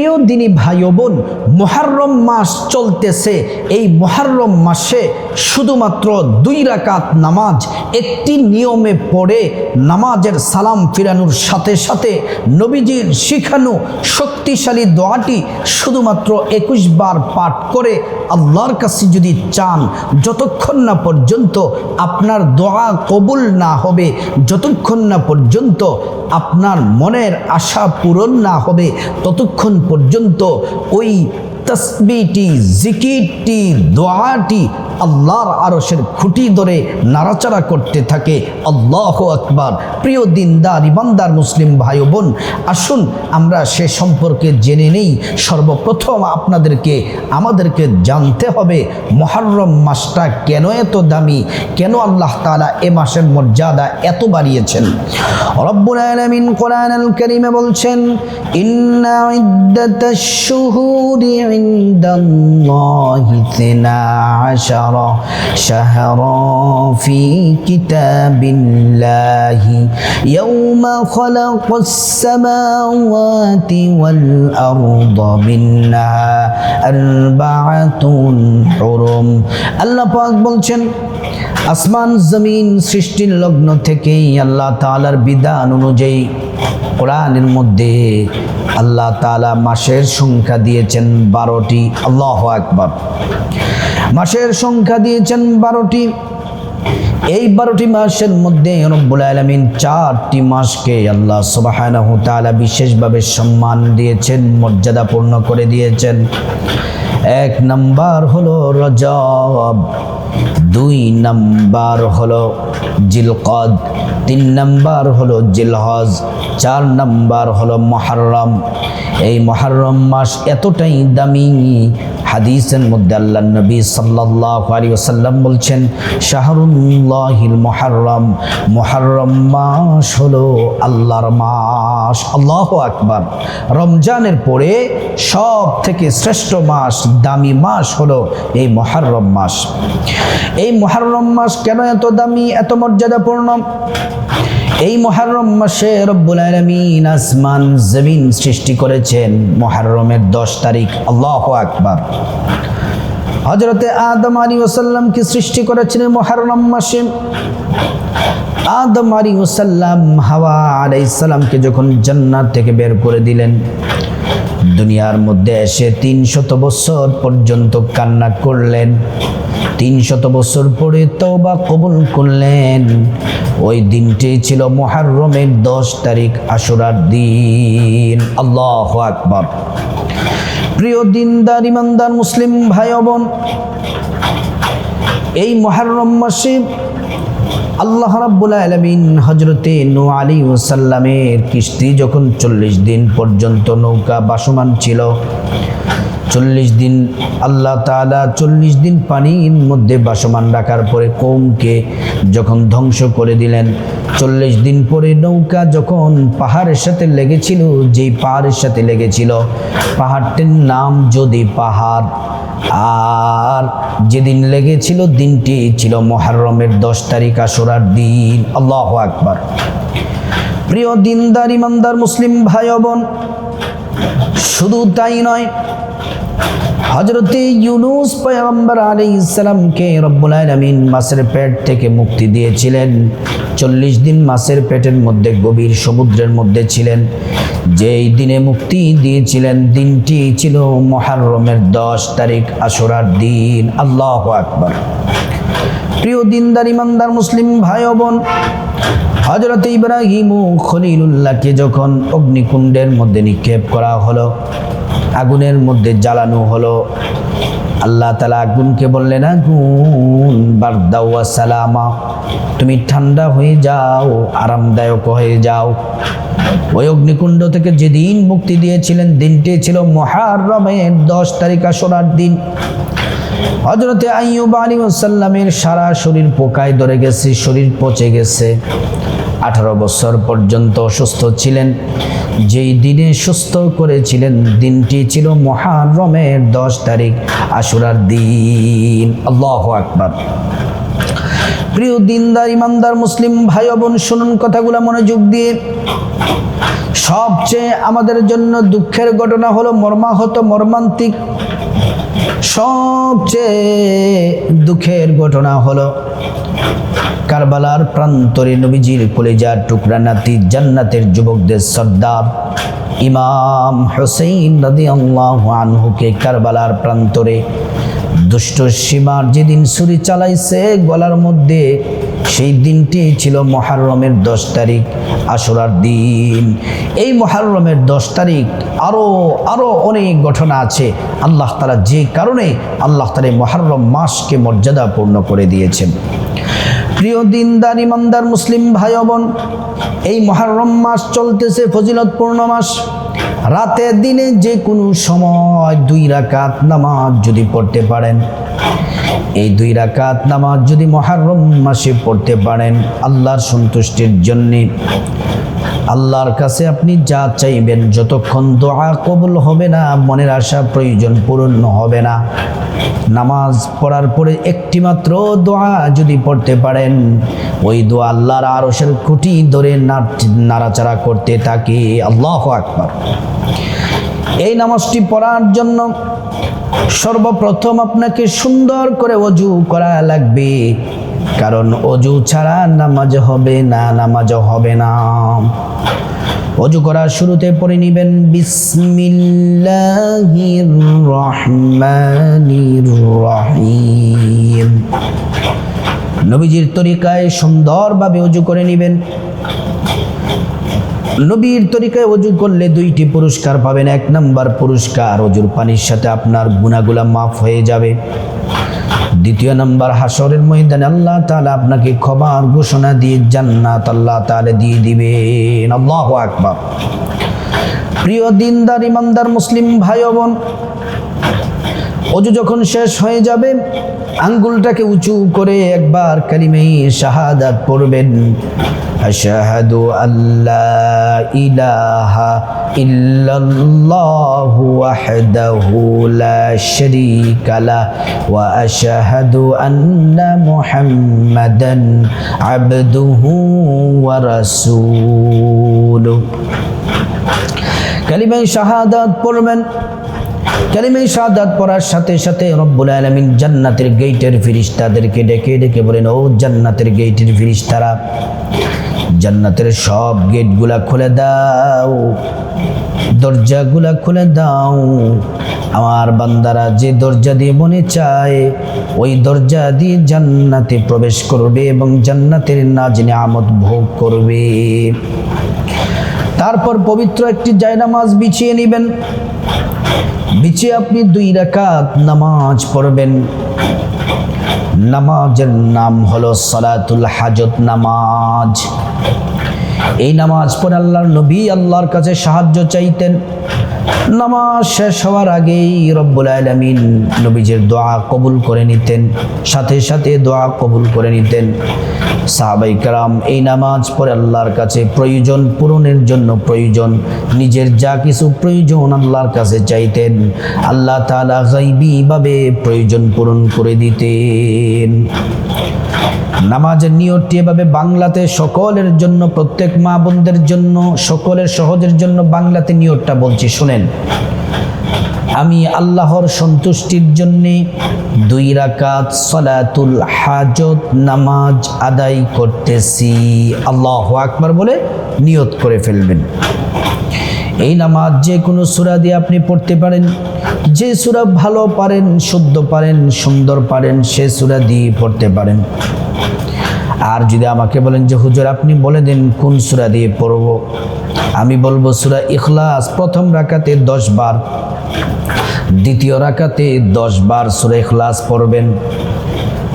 প্রিয় দিনী ভাই বোন মোহারম মাস চলতেছে। এই মোহারম মাসে শুধুমাত্র দুই রাকাত নামাজ, একটি নিয়মে পড়ে নামাজের সালাম ফিরানোর সাথে সাথে নবীজির শিখানো শক্তিশালী দোয়াটি শুধুমাত্র একুশ বার পাঠ করে আল্লাহর কাছে যদি চান, যতক্ষণ না পর্যন্ত আপনার দোয়া কবুল না হবে, যতক্ষণ না পর্যন্ত আপনার মনের আশা পূরণ না হবে, ততক্ষণ পর্যন্ত ওই তসবিটি জিকিরটি দোয়াটি আল্লাহর আরসের খুঁটি ধরে নাড়াচাড়া করতে থাকে। আল্লাহ আকবার। প্রিয় দিনদার, ইমানদার মুসলিম ভাই বোন, আসুন আমরা সে সম্পর্কে জেনে নেই। সর্বপ্রথম আপনাদেরকে, আমাদেরকে জানতে হবে মহারম মাসটা কেন এত দামি? কেন আল্লাহ তালা এ মাসের মর্যাদা এত বাড়িয়েছেন? রব্বুল কোরআন আল কারীমে বলছেন, ইন্না ইদ্দাতাশ শুহুরি ইনদাল্লাহি 12 شهرا في كتاب الله يوم خلق السماوات والأرض منها أربعة حرم আল্লাহ পাক বলছেন আসমান জমিন সৃষ্টির লগ্ন থেকেই আল্লাহ তালার বিধান অনুযায়ী কোরআনের মধ্যে আল্লাহ তালা মাসের সংখ্যা দিয়েছেন বারোটি। আল্লাহ আকবর। মাসের সংখ্যা দিয়েছেন বারোটি। এই বারোটি মাসের মধ্যে রব্বুল আলমিন চারটি মাসকে আল্লাহ সুবাহানাহু বিশেষভাবে সম্মান দিয়েছেন মর্যাদাপূর্ণ করে দিয়েছেন। এক নাম্বার হলো রজব, দুই নাম্বার হলো জিলকদ, তিন নাম্বার হলো জিলহজ, চার নাম্বার হলো মহারম। এই মহারম মাস এতটাই দামি, হাদিসের মধ্যে আল্লাহ নবী সাল্লাহ আলী ওসাল্লাম বলছেন শাহরুল্লাহিল মহারম মহারম মাস হলো আল্লাহর মাস। আল্লাহ আকবার। রমজানের পরে সব থেকে শ্রেষ্ঠ মাস, দামি মাস হলো এই মহারম মাস। এই মহারম মাস কেন এত দামি, এত মর্যাদাপূর্ণ? এই মহারম মাসে রব্বুল আলমিন আসমান, জমিন সৃষ্টি করেছেন। মহারমের দশ তারিখ। আল্লাহ আকবার। হজরতে আদম আলী ওসাল্লামকে সৃষ্টি করেছিলেন মহারম মাসে। আদম আলী ওসাল্লাম হাওয়া আলাইসাল্লামকে যখন জান্নাত থেকে বের করে দিলেন, দুনিয়ার মধ্যে এসে তিন শত বছর পর্যন্ত কান্না করলেন তিন শত বছর পরে তওবা কবুল করলেন। ওই দিনটি ছিল মহারমের দশ তারিখ আশুরার দিন। আল্লাহ আকবর। প্রিয় দিনদার, ইমানদার মুসলিম ভাই বোন, এই মহারম মাসে আল্লাহ রাব্বুল আলমিন হজরতে নো আলী ওসাল্লামের কিস্তি যখন চল্লিশ দিন পর্যন্ত নৌকা বাসমান ছিল চল্লিশ দিন আল্লাহ তালা চল্লিশ দিন পানির মধ্যে বাসমান রাখার পরে কৌমকে যখন ধ্বংস করে দিলেন, চল্লিশ দিন পরে নৌকা যখন পাহাড়ের সাথে লেগেছিল, যেই পাহাড়ের সাথে লেগেছিল, পাহাড়টির নাম যদি পাহাড়, আর যেদিন লেগেছিল দিনটি ছিল মহারমের দশ তারিখ আসরার দিন। আল্লাহ আকবার। প্রিয় দিনদার, ইমানদার, মুসলিম ভাই বোন শুধু তাই নয় হজরতে ইউনুস পয়গম্বর আলী ইসলামকে রব্বুল আলমিন মাছের পেট থেকে মুক্তি দিয়েছিলেন। চল্লিশ দিন মাছের পেটের মধ্যে, গভীর সমুদ্রের মধ্যে ছিলেন। যেই দিনে মুক্তি দিয়েছিলেন, দিনটি ছিল মহারমের দশ তারিখ আসরার দিন। আল্লাহ আকবর। প্রিয় দিনদার, ইমানদার, মুসলিম ভাই বোন হজরত ইব্রাহিম খলিলুল্লাহকে যখন অগ্নিকুণ্ডের মধ্যে নিক্ষেপ করা হলো, আগুনের মধ্যে জ্বালানো হলো, আল্লাহ তালা আগুনকে বললেন, আগুন বারদাউয়া সালামা, তুমি ঠান্ডা হয়ে যাও, আরামদায়ক হয়ে যাও। ওই অগ্নিকুণ্ড থেকে যেদিন মুক্তি দিয়েছিলেন, দিনটি ছিল মহারমের দশ তারিখ আসরার দিন। হজরতে আইয়ুব আলী সাল্লামের সারা শরীর পোকায় ধরে গেছে, শরীর পচে গেছে। আঠারো বছর পর্যন্ত অসুস্থ ছিলেন। যেই দিনে সুস্থ করেছিলেন, দিনটি ছিল মহারমের দশ তারিখ আশুরার দিন। আল্লাহ আকবার। প্রিয় দিনদার, ইমানদার, মুসলিম ভাই বোন, শুনুন কথাগুলো মনোযোগ দিয়ে। সবচেয়ে আমাদের জন্য দুঃখের ঘটনা হলো মর্মাহত, মর্মান্তিক সবচেয়ে দুঃখের ঘটনা হলো, কারবালার প্রান্তরে নবীজির কলেজার টুকরা নাতি জান্নাতের যুবকদের সর্দার ইমাম হোসেন নদী আল্লাহ আনহুকে কারবালার প্রান্তরে দুষ্ট সীমার যেদিন ছুরি চালাইছে গলার মধ্যে, সেই দিনটি ছিল মহারমের দশ তারিখ, আশুরার দিন। এই মহারমের দশ তারিখ আরও আরও অনেক ঘটনা আছে। আল্লাহ তালা যে কারণে আল্লাহ তালা মহারম মাসকে মর্যাদাপূর্ণ করে দিয়েছেন। প্রিয় দিনদার, ইমানদার মুসলিম ভাই বোন এই মহারম মাস চলতেছে ফজিলতপূর্ণ মাস। রাতে দিনে যে কোনো সময় দুই রাকাত নামাজ যদি পড়তে পারেন। এই দুই রাকাত নামাজ যদি মহারম মাসে পড়তে পারেন, আল্লাহর সন্তুষ্টির জন্যে। আল্লাহর কাছে আপনি যা চাইবেন, যতক্ষণ দোয়া কবুল হবে না, মনের আশা প্রয়োজন পূরণ হবে না। নামাজ পড়ার পরে একটি মাত্র দোয়া যদি পড়তে পারেন, ওই দোয়া আল্লাহর আরশের খুঁটি ধরে নাড়- নাড়াচাড়া করতে থাকে আল্লাহ আকবার। এই নামাজটি পড়ার জন্য সর্বপ্রথম আপনাকে সুন্দর করে অজু করা লাগবে। কারণ অজু ছাড়া নামাজ হবে না, নামাজ হবে না। অজু করার শুরুতে পড়ে নিবেন, বিসমিল্লাহির রহমানির রহিম। নবীজির তরিকায় সুন্দরভাবে অজু করে নেবেন। নবীর তরিকায় অজু করলে দুইটি পুরস্কার পাবেন। এক নাম্বার পুরস্কার, অজুর পানির সাথে আপনার গুণাগুলা মাফ হয়ে যাবে। দ্বিতীয় নম্বর হাসরের ময়দানে আল্লাহ তালা আপনাকে খবর ঘোষণা দিয়ে জান্নাত আল্লাহ তালে দিয়ে দিবেন। আল্লাহ আকবার। প্রিয় দিনদার, ইমানদার, মুসলিম ভাই বোন অজু যখন শেষ হয়ে যাবে, আঙ্গুলটাকে উঁচু করে একবার কালিমে শাহাদাত পড়বেন। আশহাদু আল্লাহ ইলাহা ইল্লাল্লাহু ওয়াহদাহু লা শারীকা লা ওয়া আশহাদু আন্না মুহাম্মাদান আবদুহু ওয়া রাসূলুহু। কালিমায় শাহাদাত পড়বেন। কালিমায় শাহাদাত পড়ার সাথে সাথে রব্বুল আলামিন জান্নাতের গেটের ফিরিস্তাদেরকে ডেকে ডেকে বলেন, ও জান্নাতের গেটের ফিরিস্তারা জান্নাতের সব গেটগুলা খুলে দাও, দরজাগুলা খুলে দাও। আমার বান্দারা যে দরজা দিয়ে মনে চায়, ওই দরজা দিয়ে জান্নাতে প্রবেশ করবে এবং জান্নাতের নাজ নিয়ামত ভোগ করবে। তারপর পবিত্র একটি জায়নামাজ বিছিয়ে নেবেন। বিছিয়ে আপনি দুই রাকাত নামাজ পড়বেন। নামাজের নাম হলো সালাতুল হাজত নামাজ। এই নামাজ পড়ে আল্লাহর নবী আল্লাহর কাছে সাহায্য চাইতেন। নামাজ শেষ হওয়ার আগেই রব্বুল আলমিন নবীজের দোয়া কবুল করে নিতেন, সাথে সাথে দোয়া কবুল করে নিতেন। সাহাবাই কারাম, এই নামাজ পরে আল্লাহর কাছে প্রয়োজন, পূরণের জন্য প্রয়োজন, নিজের যা কিছু প্রয়োজন আল্লাহর কাছে চাইতেন। আল্লাহ তালা গাইবীভাবে প্রয়োজন পূরণ করে দিতেন। নামাজের নিয়তটি এভাবে বাংলাতে সকলের জন্য, প্রত্যেক মা বোনদের জন্য, সকলের সহজের জন্য বাংলাতে নিয়তটা বলছি, শুনেন। আমি আল্লাহর সন্তুষ্টির জন্যে দুই রাকাত সলাতুল হাজত নামাজ আদায় করতেছি। আল্লাহ আকবার বলে নিয়ত করে ফেলবেন। এই নামাজ যে কোনো সুরা দিয়ে আপনি পড়তে পারেন, যে সুরা ভালো পারেন, শুদ্ধ পারেন, সুন্দর পারেন, সে সুরা দিয়ে পড়তে পারেন। আর যদি আমাকে বলেন যে, হুজুর, আপনি বলে দিন কোন সুরা দিয়ে পড়ব? আমি বলব সুরা ইখলাস, প্রথম রাকাতে দশ বার, দ্বিতীয় রাকাতে দশ বার সুরা ইখলাস পড়বেন।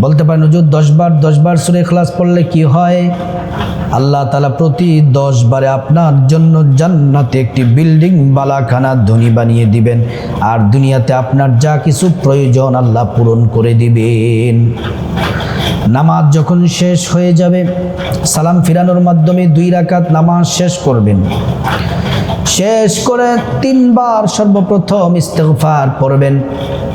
বলতে পারেন, হুজুর দশ বার দশ বার সুরা ইখলাস পড়লে কি হয়? আল্লাহ তালা প্রতি দশ বারে আপনার জন্য জান্নাতে একটি বিল্ডিং, বালাখানা, ধনী বানিয়ে দিবেন। আর দুনিয়াতে আপনার যা কিছু প্রয়োজন আল্লাহ পূরণ করে দিবেন। নামাজ যখন শেষ হয়ে যাবে, সালাম ফিরানোর মাধ্যমে দুই রাকাত নামাজ শেষ করবেন। শেষ করে তিনবার সর্বপ্রথম ইস্তেগফার পড়বেন।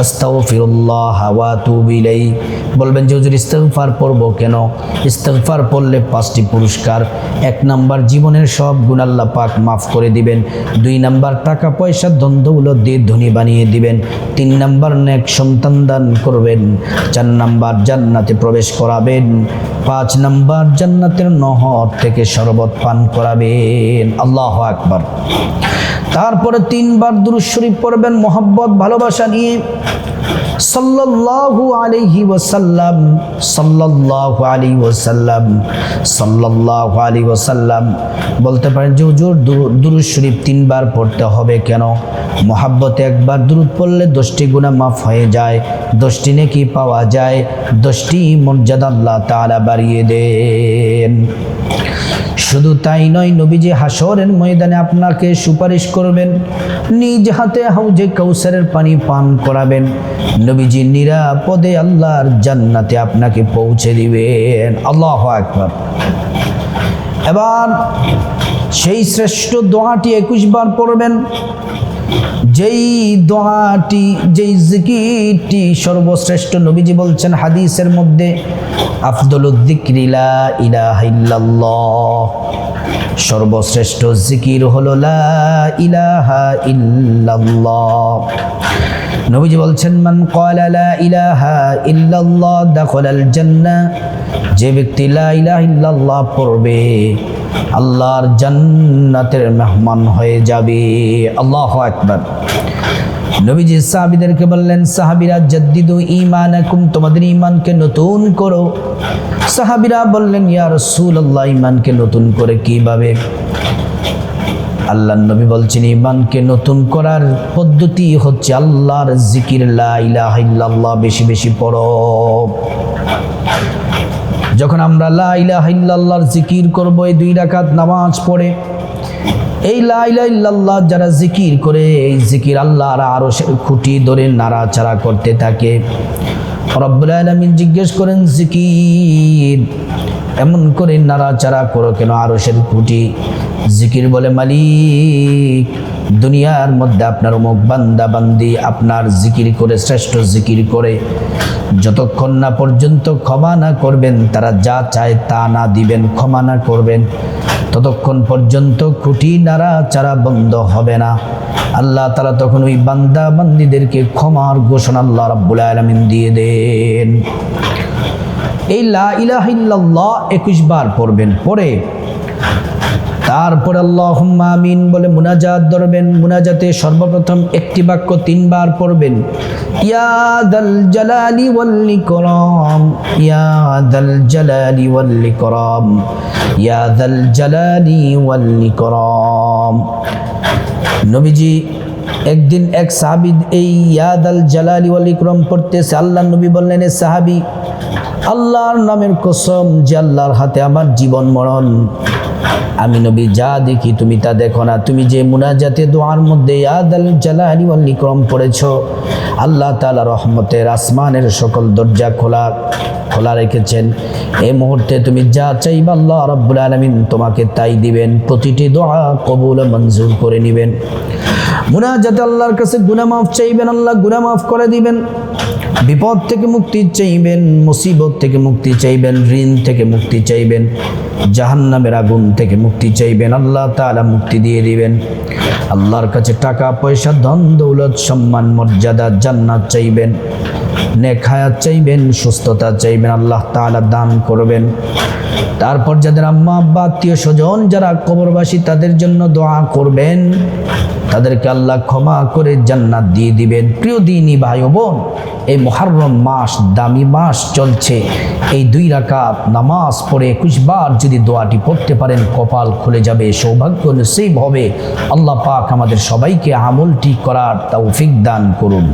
আস্তাগফিরুল্লাহ ওয়া বলবেন যে, হুজুর, ইস্তেগফার পড়ব কেন? ইস্তেগফার পড়লে পাঁচটি পুরস্কার। এক নাম্বার, জীবনের সব গুণ পাক মাফ করে দিবেন। দুই নাম্বার, টাকা, পয়সা দ্বন্দ্বগুলো দিয়ে ধনী বানিয়ে দিবেন। তিন নাম্বার, নেক সন্তান দান করবেন। চার নাম্বার, জান্নাতে প্রবেশ করাবেন। পাঁচ নাম্বার, জান্নাতের নহর থেকে শরবত পান করাবেন। আল্লাহ আকবার। তারপরে তিনবার দুরুদ শরীফ পড়বেন। মোহাব্বত, ভালোবাসা নিয়ে Thank you. সাল্লাল্লাহু আলাইহি ওয়াসাল্লাম, সাল্লাল্লাহু আলাইহি ওয়াসাল্লাম, সাল্লাল্লাহু আলাইহি ওয়াসাল্লাম বলতে পারেন যে, হুজুর দুরূদ শরীফ তিনবার পড়তে হবে কেন? মোহাব্বতে একবার দুরূদ পড়লে দশটি গুণা মাফ হয়ে যায়, দশটি নেকি পাওয়া যায়, দশটি মর্যাদা আল্লাহ তাআলা বাড়িয়ে দেন। শুধু তাই নয়, নবীজি হাসরের ময়দানে আপনাকে সুপারিশ করবেন, নিজ হাতে হাউজে কৌসারের পানি পান করাবেন। নবীজি নিরাপদে আল্লাহর জান্নাতে আপনাকে পৌঁছে দিবেন। আল্লাহ একবার এবার সেই শ্রেষ্ঠ দোয়াটি একুশ বার পড়বেন। যেই দোয়াটি, যেই জিকিরটি সর্বশ্রেষ্ঠ নবীজি বলছেন হাদিসের মধ্যে, আফদল উদ্দিক্রিলা সর্বশ্রেষ্ঠ জিকির হলো লা ইলাহা নবীজি বলছেন, মান ক্বালা লা ইল্লাল্লাহ যে ব্যক্তি লা ইলাহা ইল্লাল্লাহ পড়বে, আল্লাহর জান্নাতের মেহমান হয়ে যাবে। আল্লাহু নবীজি সাহাবিদেরকে বললেন, সাহাবিরা, জাদ্দিদু ঈমানাকুম, তোমাদের ঈমানকে নতুন করো। সাহাবিরা বললেন, ইয়া রাসূলুল্লাহ, ঈমানকে নতুন করে কীভাবে? আল্লাহ নবী বলছেন ইমানকে নতুন করার পদ্ধতি হচ্ছে আল্লাহর জিকির, লা ইলাহা ইল্লাল্লাহ, বেশি বেশি পড়ো। যখন আমরা লা ইলাহা ইল্লাল্লাহর জিকির করব, এই দুই রাকাত নামাজ পড়ে এই লাইল্লাহ যারা জিকির করে, এই জিকির আল্লাহর আরও খুঁটি ধরে নাড়াচাড়া করতে থাকে। রব্বুল জিজ্ঞেস করেন, জিকির? এমন করে নাড়াচাড়া করো কেন আরও খুঁটি? জিকির বলে, মালিক দুনিয়ার মধ্যে আপনার মুখ বান্দা বান্দি আপনার জিকির করে, শ্রেষ্ঠ জিকির করে, যতক্ষণ না পর্যন্ত ক্ষমা না করবেন, তারা যা চায় তা না দিবেন, ক্ষমা না করবেন। ততক্ষণ পর্যন্ত খুঁটি নাড়া চারা বন্ধ হবে না। আল্লাহ তারা তখন ওই বান্দা বান্দিদেরকে ক্ষমার ঘোষণা আল্লাহ রাব্বুল আলামিন দিয়ে দেন। এই লা ইলাহা একুশ বার পড়বেন পরে তারপর আল্লাহ আমিন বলে মুনাজাত ধরবেন। মুনাজাতে সর্বপ্রথম একটি বাক্য তিনবার পড়বেন। ইয়াদাল জালালি ওয়াল ইকরাম ইয়াদাল জালালি ওয়াল ইকরাম ইয়াদাল জালালি ওয়াল ইকরাম। নবীজি একদিন এক সাহাবি এই ইয়াদাল জালালি ওয়াল ইকরাম পড়তেছে। আল্লাহ নবী বললেন, এ সাহাবি, আল্লাহর নামের কসম যে আল্লাহর হাতে আমার জীবন মরণ আমি নবী, যা দেখি তুমি তা দেখো না। তুমি যে মুনাজাতে দোয়ার মধ্যে ইয়াদাল জালালি ওয়াল ইকরাম পড়েছো, আল্লাহ তাআলা রহমতের আসমানের সকল দরজা খোলা খোলা রেখেছেন। এই মুহূর্তে তুমি যা চাইবা আল্লাহ রাব্বুল আলামিন তোমাকে তাই দিবেন। প্রতিটি দোয়া কবুল মঞ্জুর করে নেবেন। মুনাজাতে আল্লাহর কাছে গুনাহ মাফ চাইবেন, আল্লাহ গুনাহ মাফ করে দিবেন। বিপদ থেকে মুক্তি চাইবেন, মুসিবত থেকে মুক্তি চাইবেন, ঋণ থেকে মুক্তি চাইবেন, জাহান্নামের আগুন থেকে মুক্তি চাইবেন, আল্লাহ তাআলা মুক্তি দিয়ে দিবেন। আল্লাহর কাছে টাকা, পয়সা, ধন, দৌলত, সম্মান, মর্যাদা, জান্নাত চাইবেন, নেক হায়াত চাইবেন, সুস্থতা চাইবেন, আল্লাহ তাআলা দান করবেন। তারপর যাদের আম্মা, আব্বা, আত্মীয় স্বজন যারা কবরবাসী, তাদের জন্য দোয়া করবেন। তাদেরকে আল্লাহ ক্ষমা করে জান্নাত দিয়ে দিবেন। প্রিয় দিনী ভাই বোন, এই মহারম মাস, দামি মাস চলছে। এই দুই রাকাত নামাজ পড়ে একুশ বার যদি দোয়াটি পড়তে পারেন, কপাল খুলে যাবে, সৌভাগ্য নসিব হবে। আল্লাহ পাক আমাদের সবাইকে আমল ঠিক করার তৌফিক দান করুন।